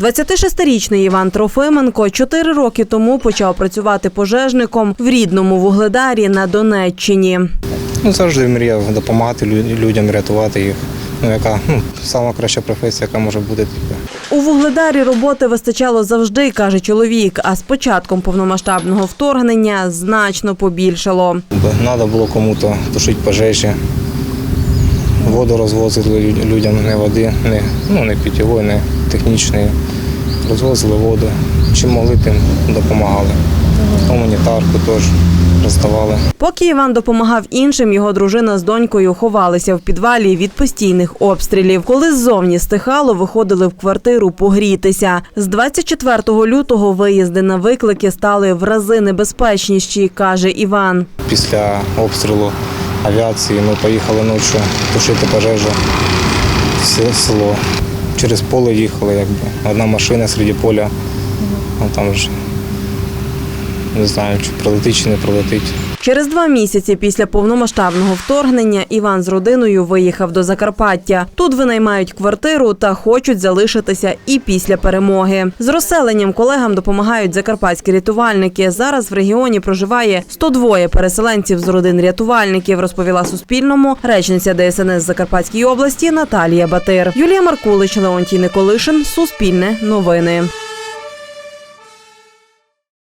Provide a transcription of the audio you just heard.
26-річний Іван Трофименко чотири роки тому почав працювати пожежником в рідному вугледарі на Донеччині. Ну, завжди мріяв допомагати лю- людям, рятувати їх. Ну, яка ну, сама краща професія, яка може бути. У вугледарі роботи вистачало завжди, каже чоловік. А з початком повномасштабного вторгнення значно побільшало. Треба було кому-то тушити пожежі. Воду розвозили людям, не води, не, ну, не питьової, не технічної. Розвозили воду. Чим могли, тим допомагали. Гуманітарку теж роздавали. Поки Іван допомагав іншим, його дружина з донькою ховалися в підвалі від постійних обстрілів. Коли ззовні стихало, виходили в квартиру погрітися. З 24 лютого виїзди на виклики стали в рази небезпечніші, каже Іван. Після обстрілу авіації ми поїхали ночі тушити пожежу в село. Через поле їхали, якби. Одна машина серед поля. Ну, там ж не знаю, чи пролетить, чи не пролетить. Через два місяці після повномасштабного вторгнення Іван з родиною виїхав до Закарпаття. Тут винаймають квартиру та хочуть залишитися і після перемоги. З розселенням колегам допомагають закарпатські рятувальники. Зараз в регіоні проживає 102 переселенців з родин рятувальників, розповіла Суспільному речниця ДСНС Закарпатській області Наталія Батир. Юлія Маркулич, Леонтій Николишин, Суспільне новини.